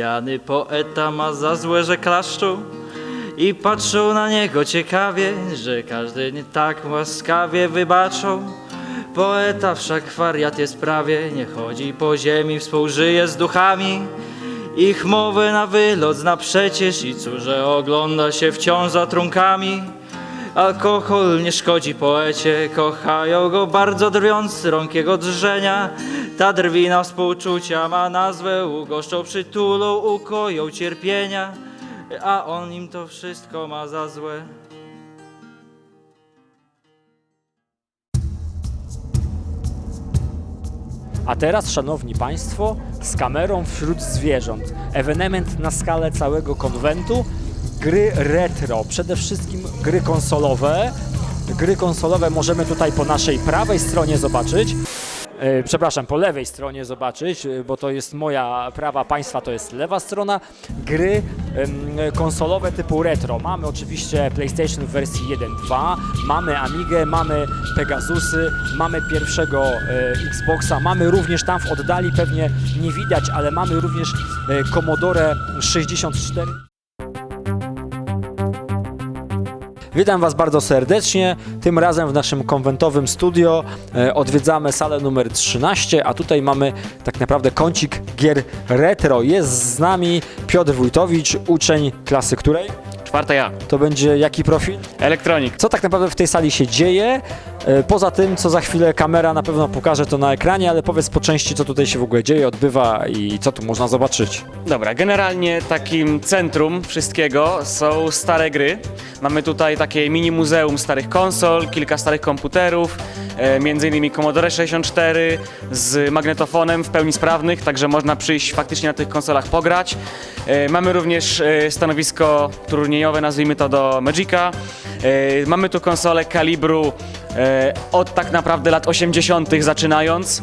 Pijany poeta ma za złe, że klaszczą i patrzą na niego ciekawie, że każdy nie tak łaskawie wybaczą. Poeta wszak wariat jest prawie, nie chodzi po ziemi, współżyje z duchami. Ich mowę na wylot zna przecież i cóże ogląda się wciąż za trunkami. Alkohol nie szkodzi poecie, kochają go bardzo drwiąc rąk jego drżenia. Ta drwina współczucia ma nazwę, ugoszczą, przytulą, ukoją cierpienia, a on im to wszystko ma za złe. A teraz, szanowni państwo, z kamerą wśród zwierząt. Ewenement na skalę całego konwentu. Gry retro, przede wszystkim gry konsolowe. Gry konsolowe możemy tutaj po naszej prawej stronie zobaczyć. E, Przepraszam, po lewej stronie zobaczyć, e, bo to jest moja prawa, państwa to jest lewa strona. Gry konsolowe typu retro. Mamy oczywiście PlayStation w wersji 1.2, mamy Amigę, mamy Pegasusy, mamy pierwszego e, Xboxa, mamy również tam w oddali pewnie nie widać, ale mamy również Commodore 64. Witam Was bardzo serdecznie. Tym razem w naszym konwentowym studio e, odwiedzamy salę numer 13, a tutaj mamy tak naprawdę kącik gier retro. Jest z nami Piotr Wójtowicz, uczeń klasy której? Czwarta ja. To będzie jaki profil? Elektronik. Co tak naprawdę w tej sali się dzieje? E, Poza tym, co za chwilę kamera na pewno pokaże to na ekranie, ale powiedz po części, co tutaj się w ogóle dzieje, odbywa i co tu można zobaczyć. Dobra, generalnie takim centrum wszystkiego są stare gry. Mamy tutaj takie mini muzeum starych konsol, kilka starych komputerów, e, między innymi Commodore 64 z magnetofonem w pełni sprawnych, także można przyjść faktycznie na tych konsolach pograć. E, mamy również e, stanowisko turniejowe, nazwijmy to do Magica. Mamy tu konsole kalibru od tak naprawdę lat 80. zaczynając.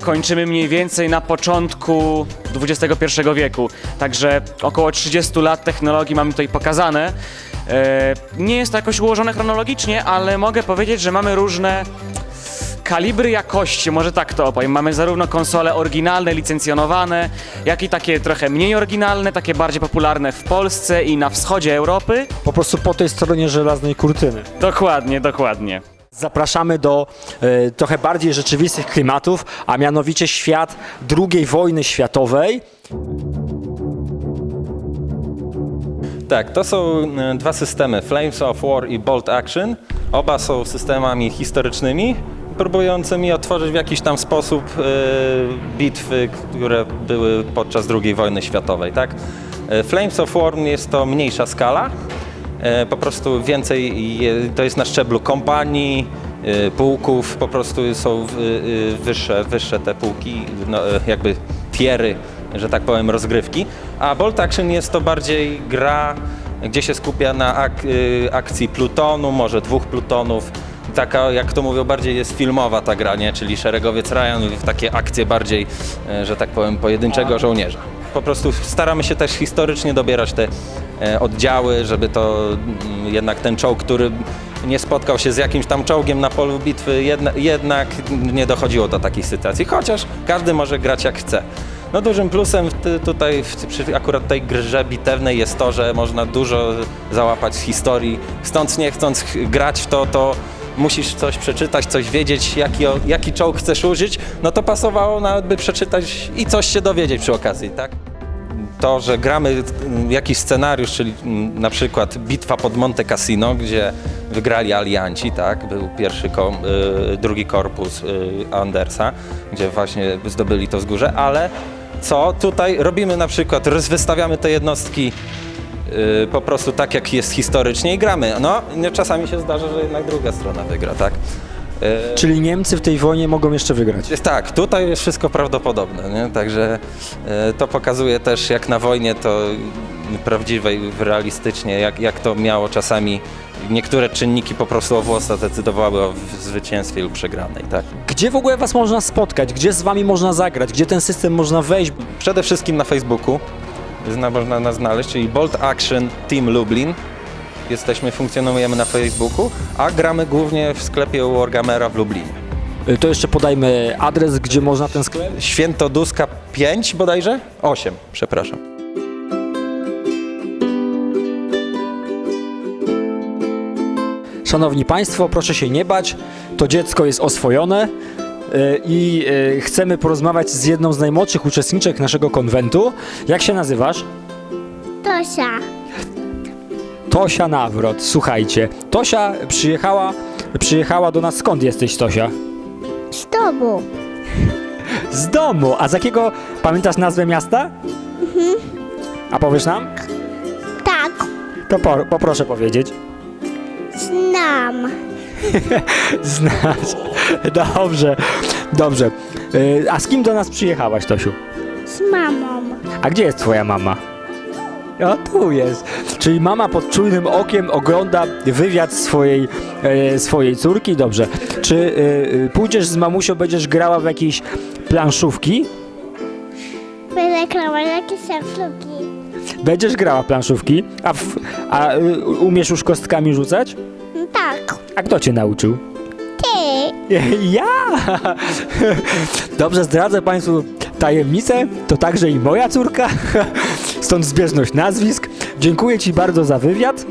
Kończymy mniej więcej na początku XXI wieku. Także około 30 lat technologii mamy tutaj pokazane. E, Nie jest to jakoś ułożone chronologicznie, ale mogę powiedzieć, że mamy różne kalibry jakości, może tak to opowiem. Mamy zarówno konsole oryginalne, licencjonowane, jak i takie trochę mniej oryginalne, takie bardziej popularne w Polsce i na wschodzie Europy. Po prostu po tej stronie żelaznej kurtyny. Dokładnie, dokładnie. Zapraszamy do e, trochę bardziej rzeczywistych klimatów, a mianowicie świat II wojny światowej. Tak, to są e, dwa systemy, Flames of War i Bolt Action. Oba są systemami historycznymi, próbującymi otworzyć w jakiś tam sposób e, bitwy, które były podczas II wojny światowej. Tak? E, Flames of War jest to mniejsza skala, po prostu więcej, to jest na szczeblu kompanii, pułków, po prostu są wyższe, wyższe te pułki, no, jakby tiery, że tak powiem, rozgrywki. A Bolt Action jest to bardziej gra, gdzie się skupia na ak- y, akcji plutonu, może dwóch plutonów. Taka, jak to mówią, bardziej jest filmowa ta gra, nie? czyli szeregowiec Ryan w takie akcje bardziej, e, że tak powiem, pojedynczego żołnierza. Po prostu staramy się też historycznie dobierać te e, oddziały, żeby to mm, jednak ten czołg, który nie spotkał się z jakimś tam czołgiem na polu bitwy, jedna, jednak nie dochodziło do takich sytuacji, chociaż każdy może grać jak chce. No dużym plusem tutaj, przy akurat tej grze bitewnej jest to, że można dużo załapać z historii. Stąd nie chcąc ch- grać w to, to musisz coś przeczytać, coś wiedzieć, jaki, jaki czołg chcesz użyć, no to pasowało nawet by przeczytać i coś się dowiedzieć przy okazji, tak? to, że gramy mm, jakiś scenariusz, czyli mm, na przykład bitwa pod Monte Cassino, gdzie wygrali alianci, tak? Był pierwszy, ko- y, drugi korpus y, Andersa, gdzie właśnie zdobyli to wzgórze, ale co tutaj robimy na przykład, wystawiamy te jednostki y, po prostu tak, jak jest historycznie i gramy. No, czasami się zdarza, że jednak druga strona wygra, tak? Y, Czyli Niemcy w tej wojnie mogą jeszcze wygrać. jest Tak, tutaj jest wszystko prawdopodobne, nie? także e, to pokazuje też jak na wojnie to prawdziwej, realistycznie, jak, jak to miało czasami niektóre czynniki po prostu o włosa decydowały o w- zwycięstwie lub przegranej. Tak? Gdzie w ogóle was można spotkać? Gdzie z wami można zagrać? Gdzie ten system można wejść? Przede wszystkim na Facebooku zna, można nas znaleźć, czyli Bolt Action Team Lublin. Jesteśmy, funkcjonujemy na Facebooku, a gramy głównie w sklepie u Wargamera w Lublinie. Y, To jeszcze podajmy adres, gdzie można ten sklep. Świętoduska 5 bodajże? 8, przepraszam. Szanowni Państwo, proszę się nie bać, to dziecko jest oswojone y, i y, chcemy porozmawiać z jedną z najmłodszych uczestniczek naszego konwentu. Jak się nazywasz? Tosia. Tosia Nawrot. Słuchajcie, Tosia przyjechała, przyjechała do nas. Skąd jesteś, Tosia? Z domu. Z domu. A z jakiego pamiętasz nazwę miasta? A powiesz nam? Tak, To po, poproszę powiedzieć. Znam. Znasz. Dobrze, dobrze. Y, A z kim do nas przyjechałaś, Tosiu? Z mamą. A gdzie jest twoja mama? O, tu jest. Czyli mama pod czujnym okiem ogląda wywiad swojej, e, swojej córki. Dobrze. Czy e, e, pójdziesz z mamusią, będziesz grała w jakieś planszówki? Wyreklamować jakieś szafluki. Będziesz grała w planszówki? A, w, a e, umiesz już kostkami rzucać? Tak. A kto cię nauczył? Ty. Ja! Dobrze, zdradzę Państwu tajemnicę. To także i moja córka. Stąd zbieżność nazwisk. Dziękuję Ci bardzo za wywiad.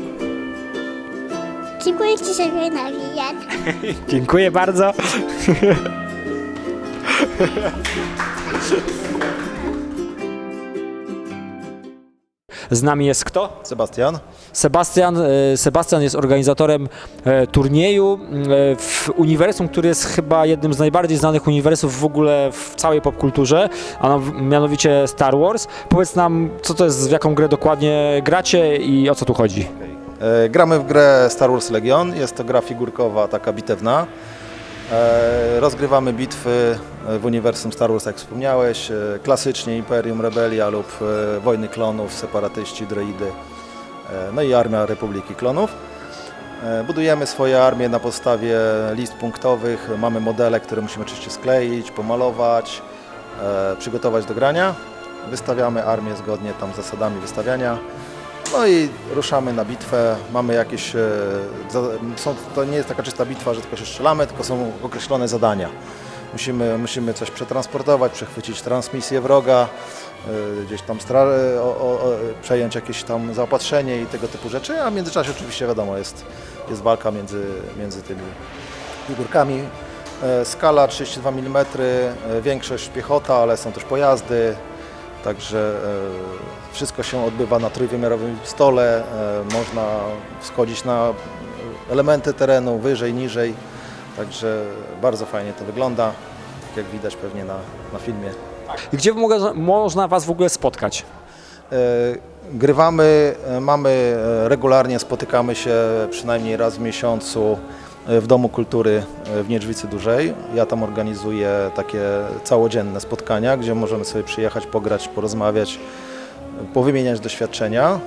Dziękuję Ci za wynawijat. Dziękuję bardzo. Z nami jest kto? Sebastian. Sebastian. e, Sebastian jest organizatorem e, turnieju e, w uniwersum, który jest chyba jednym z najbardziej znanych uniwersów w ogóle w całej popkulturze, a mianowicie Star Wars. Powiedz nam, co to jest, w jaką grę dokładnie gracie i o co tu chodzi. Gramy w grę Star Wars Legion. Jest to gra figurkowa, taka bitewna. Rozgrywamy bitwy w uniwersum Star Wars, jak wspomniałeś. E, klasycznie Imperium, Rebelia lub e, Wojny Klonów, Separatyści, Droidy. E, no i Armia Republiki Klonów. E, budujemy swoje armie na podstawie list punktowych. Mamy modele, które musimy oczywiście skleić, pomalować, e, przygotować do grania. Wystawiamy armię zgodnie tam z zasadami wystawiania. No i ruszamy na bitwę. Mamy jakieś. e, Są, to nie jest taka czysta bitwa, że tylko się strzelamy, tylko są określone zadania. Musimy, musimy coś przetransportować, przechwycić transmisję wroga, e, gdzieś tam stra- o, o, przejąć jakieś tam zaopatrzenie i tego typu rzeczy, a w międzyczasie oczywiście wiadomo jest, jest walka między, między tymi figurkami. E, Skala 32 mm, e, większość piechota, ale są też pojazdy, także e, wszystko się odbywa na trójwymiarowym stole, e, można schodzić na elementy terenu wyżej, niżej, także bardzo fajnie to wygląda, jak widać pewnie na, na filmie. I gdzie mogę, można Was w ogóle spotkać? E, Grywamy, e, mamy e, regularnie, spotykamy się przynajmniej raz w miesiącu w Domu Kultury w Niedźwicy Dużej. Ja tam organizuję takie całodzienne spotkania, gdzie możemy sobie przyjechać, pograć, porozmawiać, powymieniać doświadczenia.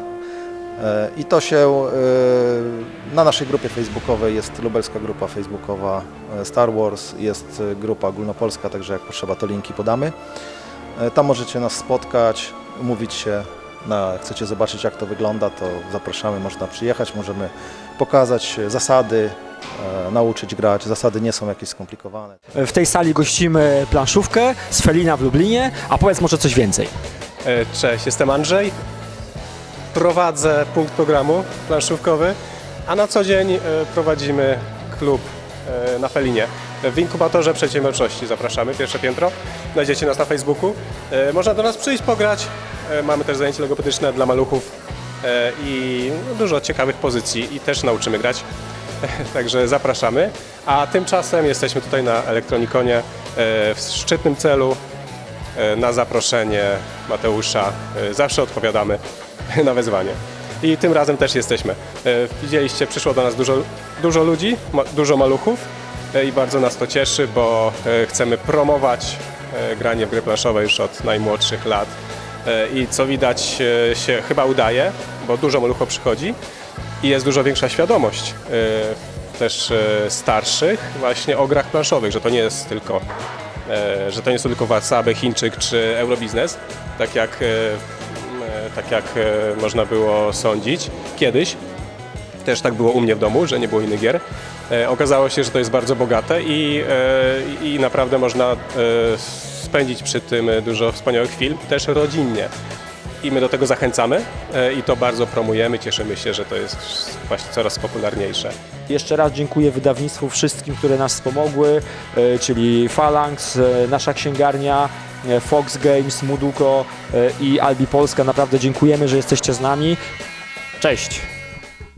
E, I to się e, na naszej grupie facebookowej jest lubelska grupa facebookowa e, Star Wars, jest grupa ogólnopolska, także jak potrzeba to linki podamy. Tam możecie nas spotkać, umówić się, na, chcecie zobaczyć jak to wygląda, to zapraszamy, można przyjechać, możemy pokazać zasady, nauczyć grać. Zasady nie są jakieś skomplikowane. W tej sali gościmy planszówkę z Felina w Lublinie, a powiedz może coś więcej. Cześć, jestem Andrzej. Prowadzę punkt programu planszówkowy, a na co dzień e, prowadzimy klub e, na Felinie. W inkubatorze przedsiębiorczości zapraszamy, pierwsze piętro. Znajdziecie nas na Facebooku. E, Można do nas przyjść, pograć. Mamy też zajęcie logopedyczne dla maluchów i dużo ciekawych pozycji i też nauczymy grać. Także zapraszamy. A tymczasem jesteśmy tutaj na Elektronikonie w szczytnym celu na zaproszenie Mateusza. Zawsze odpowiadamy na wezwanie. I tym razem też jesteśmy. E, Widzieliście, przyszło do nas dużo, dużo ludzi, dużo maluchów e, i bardzo nas to cieszy, bo e, chcemy promować granie w gry planszowe już od najmłodszych lat. I co widać się chyba udaje, bo dużo maluchów przychodzi i jest dużo większa świadomość też starszych właśnie o grach planszowych, że to nie jest tylko że to nie są tylko Wasaby, Chińczyk czy Eurobiznes, tak jak, tak jak e, można było sądzić kiedyś. Też tak było u mnie w domu, że nie było innych gier. E, Okazało się, że to jest bardzo bogate i, e, i naprawdę można spędzić przy tym dużo wspaniałych chwil, też rodzinnie. I my do tego zachęcamy i to bardzo promujemy. Cieszymy się, że to jest właśnie coraz popularniejsze. Jeszcze raz dziękuję wydawnictwu wszystkim, które nas wspomogły, czyli Phalanx, nasza księgarnia, Fox Games, Muduko e, i Albi Polska. Naprawdę dziękujemy, że jesteście z nami. Cześć!